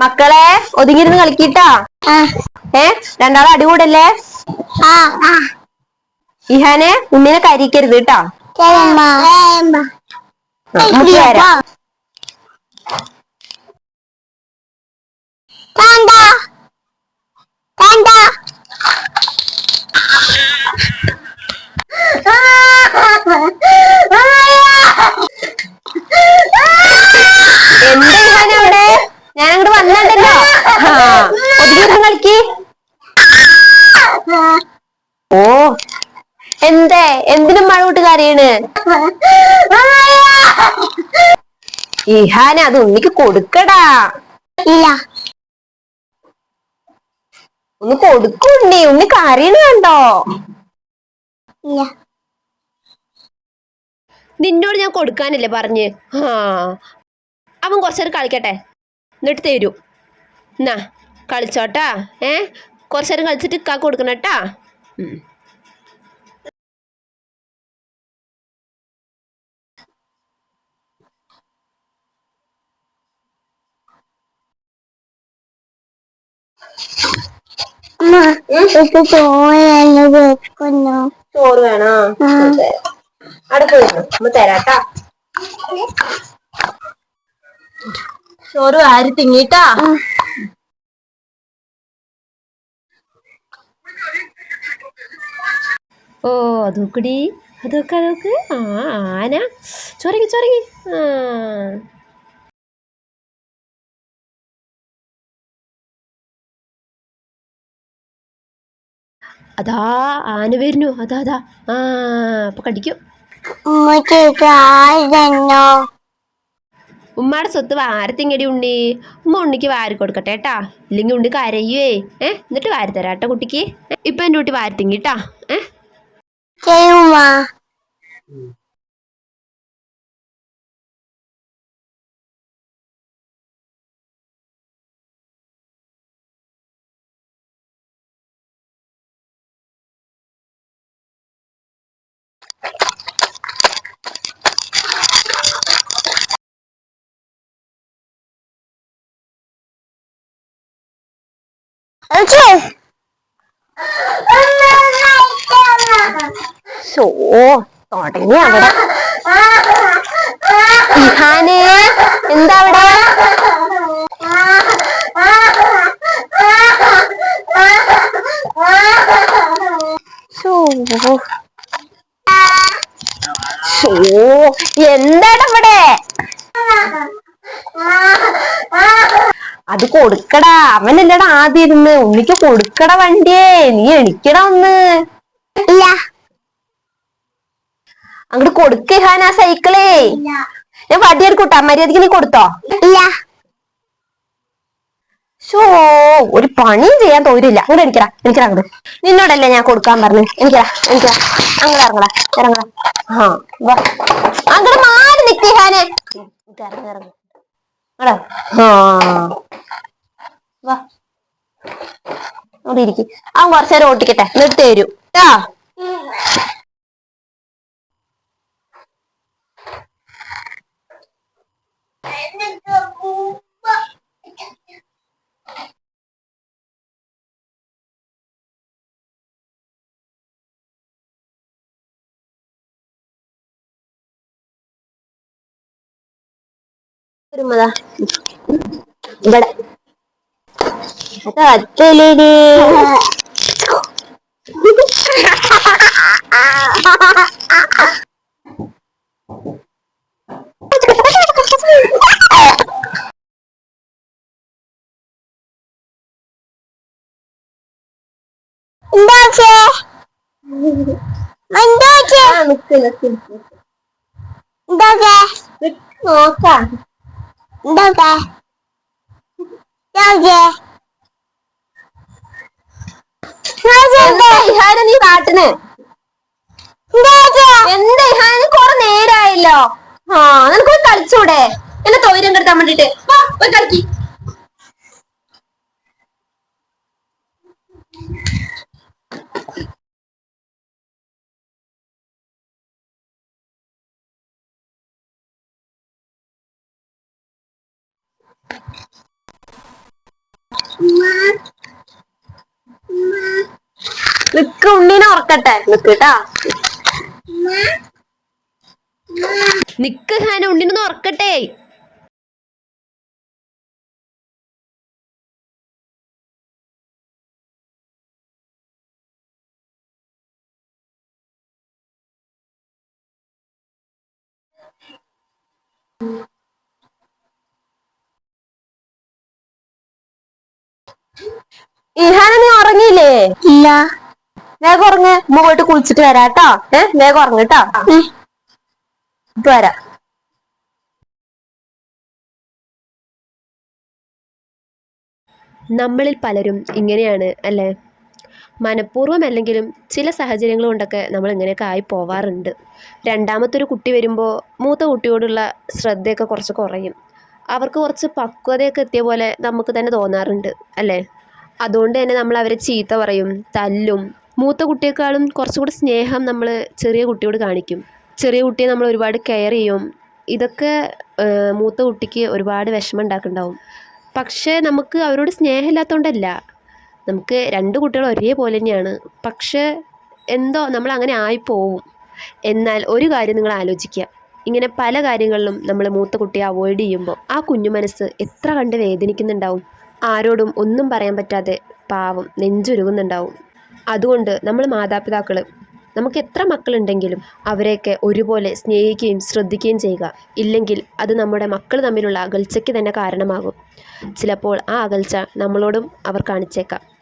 മക്കളെ ഒതുങ്ങിരുന്ന് കളിക്കിട്ടാ? ഏ രണ്ടാളും അടികൂടല്ലേ? ഇഹാനെ ഉണ്ണിനെ കരിക്കരുത് കേട്ടാ. നമുക്ക് വരാം എന്താ എന്താണ് അവിടെ? ഞാൻ അങ്ങോട്ട് വന്നിട്ടല്ലോ ഒതുങ്ങിയിരുന്ന് കളിക്ക്. ഓ. എന്തേ? എന്തിനും മഴ വിട്ട് കരയണ്? ഇഹാന അത് ഉണ്ണിക്ക് കൊടുക്കടാ. ഇല്ല. ഒന്ന് കൊടുക്കണ്ടേ ഒന്ന് കരയണ കണ്ടോ? നിന്നോട് ഞാൻ കൊടുക്കാനല്ലേ പറഞ്ഞ്? ആ. അവൻ കുറച്ചേരം കളിക്കട്ടെ. എന്നിട്ട് തരൂ. എന്നാ കളിച്ചോട്ടാ. ഏ? കുറച്ചേരം കളിച്ചിട്ട് കാക്ക കൊടുക്കണം കേട്ടാ ഉം. അമ്മ ഇപ്പൊ ചോറല്ല വെക്കുന്നു ചോറ് വേണോ? അടുത്ത് നമ്മ തരാട്ടാ. ചോറ് ആര് തിങ്ങിട്ടാ ഓ അതൊക്കടി അതൊക്കെ അതൊക്കെ ആ ആന. ചൊരങ്ങി ചൊരങ്ങി ആ. അതാ ആന വരുന്നു. അതാ അതാ. ആ അപ്പൊ കടിക്കും. ഉമ്മാടെ സ്വത്ത് വാരത്തിങ്ങടി ഉണ്ണി. ഉമ്മ ഉണ്ണിക്ക് വാരി കൊടുക്കട്ടെ കേട്ടാ ഇല്ലെങ്കിൽ ഉണ്ണി കരയുവേ. ഏ? എന്നിട്ട് വാരി തരാം കേട്ടോ കുട്ടിക്ക്. ഇപ്പൊ എന്റെ കുട്ടി വാരത്തിങ്ങിട്ടാ ഏ? ഷോ തുടങ്ങി അവിടെ. ഇഹാനെ എന്താ അവിടെ ഷോ എന്താണ് ഇവിടെ അത് കൊടുക്കടാ. അവനല്ലടാ ആദ്യം ഇരുന്ന് ഉണ്ണിക്ക് കൊടുക്കട വണ്ടിയേ നീ എണിക്കടാ ഒന്ന്. ഇല്ല. അങ്ങോട്ട് കൊടുക്കേ ഹാൻ ആ സൈക്കിളേ. ഞാൻ വടി എടുക്കൂട്ടാ. മര്യാദയ്ക്ക് നീ കൊടുത്തോ? ഇല്ല. ഷോ ഒരു പണിയും ചെയ്യാൻ തോരില്ല അങ്ങോട്ട് എനിക്കടാ എനിക്കടാ അങ്ങോട്ട് നിന്നോടല്ലേ ഞാൻ കൊടുക്കാൻ പറഞ്ഞു. എനിക്കടാ എനിക്കടാ അങ്ങനെ ഇറങ്ങടാ ഇറങ്ങടാ. ആ അങ്ങോട്ട് മാറി നിക്കേ ഹാനെ. ഇറങ്ങ ഇറങ്ങ. ആ വാ അവിടെ ഇരിക്ക്. അവൻ കുറച്ചു നേരം ഓട്ടിക്കട്ടെ. എന്നിട്ട് തരൂ. കേട്ടാ ഇവിടെ. നിക്ക് നോക്കാം എന്താച്ചേ എന്താച്ചേ എന്താ ഇഹാന നീ കാട്ടുന്നേ? എന്താ ഇഹാന? കൊറേ നേരായല്ലോ. ആ നിനക്കൊന്ന് കളിച്ചൂടെ? എന്നെ തൊയിരം കെടുത്താൻ വേണ്ടിട്ട്. വാ പോയി കളിക്കി. Wow. നിക്ക് ഉണ്ണീനെ ഉറക്കട്ടെ നിക്ക് കേട്ടാ നിക്ക് ഹാന ഉണ്ണിനൊന്ന് ഉറക്കട്ടെ ഇഹാന നീ ഉറങ്ങിയില്ലേ? ഇല്ല. വേഗം ഉറങ്ങ്. ഉമ്മ പോയിട്ട് കുളിച്ചിട്ട് വരാട്ടോ. ഏ വേഗം ഉറങ്ങട്ടോ ഇപ്പൊ വരാം. നമ്മളിൽ പലരും ഇങ്ങനെയാണ് അല്ലേ? മനഃപൂർവം അല്ലെങ്കിലും ചില സാഹചര്യങ്ങൾ കൊണ്ടൊക്കെ നമ്മൾ ഇങ്ങനെയൊക്കെ ആയി പോവാറുണ്ട്. രണ്ടാമത്തൊരു കുട്ടി വരുമ്പോൾ മൂത്ത കുട്ടിയോടുള്ള ശ്രദ്ധയൊക്കെ കുറച്ച് കുറയും. അവർക്ക് കുറച്ച് പക്വതയൊക്കെ എത്തിയ പോലെ നമുക്ക് തന്നെ തോന്നാറുണ്ട് അല്ലേ? അതുകൊണ്ട് തന്നെ നമ്മൾ അവരെ ചീത്ത പറയും തല്ലും മൂത്ത കുട്ടിയേക്കാളും കുറച്ചുകൂടി സ്നേഹം നമ്മൾ ചെറിയ കുട്ടിയോട് കാണിക്കും. ചെറിയ കുട്ടിയെ നമ്മൾ ഒരുപാട് കെയർ ചെയ്യും. ഇതൊക്കെ മൂത്ത കുട്ടിക്ക് ഒരുപാട് വിഷമം ഉണ്ടാക്കുന്നുണ്ടാവും പക്ഷേ നമുക്ക് അവരോട് സ്നേഹമില്ലാത്തതുകൊണ്ടല്ല നമുക്ക് രണ്ട് കുട്ടികൾ ഒരേപോലെ തന്നെയാണ്. പക്ഷേ എന്തോ നമ്മൾ അങ്ങനെ ആയിപ്പോവും എന്നാൽ ഒരു കാര്യം നിങ്ങൾ ആലോചിക്കുക. ഇങ്ങനെ പല കാര്യങ്ങളിലും നമ്മൾ മൂത്ത കുട്ടിയെ അവോയ്ഡ് ചെയ്യുമ്പോൾ ആ കുഞ്ഞു മനസ്സ് എത്ര കണ്ട് വേദനിക്കുന്നുണ്ടാവും. ആരോടും ഒന്നും പറയാൻ പറ്റാതെ പാവം നെഞ്ചുരുകുന്നുണ്ടാവും. അതുകൊണ്ട് നമ്മൾ മാതാപിതാക്കൾ നമുക്ക് എത്ര മക്കളുണ്ടെങ്കിലും അവരെയൊക്കെ ഒരുപോലെ സ്നേഹിക്കുകയും ശ്രദ്ധിക്കുകയും ചെയ്യുക. ഇല്ലെങ്കിൽ അത് നമ്മുടെ മക്കൾ തമ്മിലുള്ള അകൽച്ചയ്ക്ക് തന്നെ കാരണമാകും. ചിലപ്പോൾ ആ അകൽച്ച നമ്മളോടും അവർ കാണിച്ചേക്കാം.